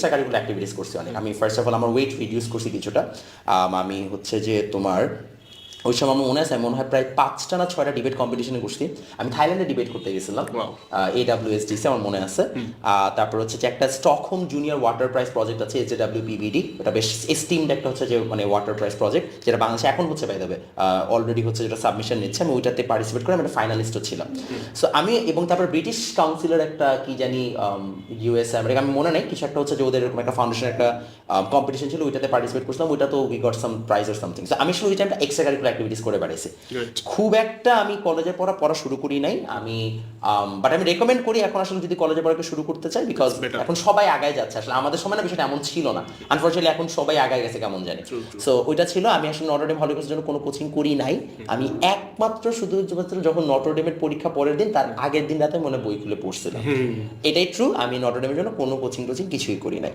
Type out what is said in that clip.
Extra activities করছি অনেক। আমি ফার্স্ট অফ অল আমার ওয়েট রিডিউস করছি কিছুটা। আমি হচ্ছে যে তোমার ওই সময় আমার মনে আছে মনে হয় প্রায় পাঁচটা না ছয়টা ডিবেট কম্পিটিশনে করছি আমি থাইল্যান্ডে ডিবেট করতে গেছিলাম. এ ডাব্লিউ এস ডিসি আমার মনে আছে। তারপর হচ্ছে যে একটা Stockholm junior water prize project আছে এস ডাব্লিউ পিবিডি এটা বেশ এস্টিমড একটা হচ্ছে যে মানে ওয়াটার প্রাইস প্রজেক্ট যেটা বাংলাদেশে এখন হচ্ছে পাই দেবে অলরেডি হচ্ছে যেটা সাবমিশন নিচ্ছে। আমি ওইটাতে পার্টিসিপেট করে আমি একটা ফাইনালিস্টও ছিলাম। সো আমি এবং তারপর ব্রিটিশ কাউন্সিলের একটা কি জানি ইউএস আমেরিকা আমি মনে নেই কিছু একটা হচ্ছে যে ওদের এরকম একটা ফাউন্ডেশন একটা কম্পিটিশন ছিল ওইটাতে পার্টিসিপেট করছিলাম ওইটা তো we got some prize or something so আমি শুধু ওই টাইমটা এক্সট্রা কারিকুলার অ্যাক্টিভিটিস করে বেড়াইছি। Great. খুব একটা আমি কলেজের পড়া পড়া শুরু করি নাই। আমি বাট আমি রেকমেন্ড করি এখন আসলে যদি কলেজে পড়াকে শুরু করতে চাই বিকজ এখন সবাই আগায় যাচ্ছে। আসলে আমাদের সময় না বিষয়টা এমন ছিল না। আনফর্চুনেটলি এখন সবাই আগায় গেছে কেমন জানি. সো ওইটা ছিল। আমি আসলে নটরডেম হলিকোসের জন্য কোনো কোচিং করি নাই। আমি একমাত্র শুধু যখন নটরডেমের পরীক্ষা পরের দিন তার আগের দিন রাতে মনে বই খুলে পড়ছিলাম। এটাই ট্রু আমি নটরডেমের জন্য কোনো কোচিং টোচিং কিছুই করি নাই।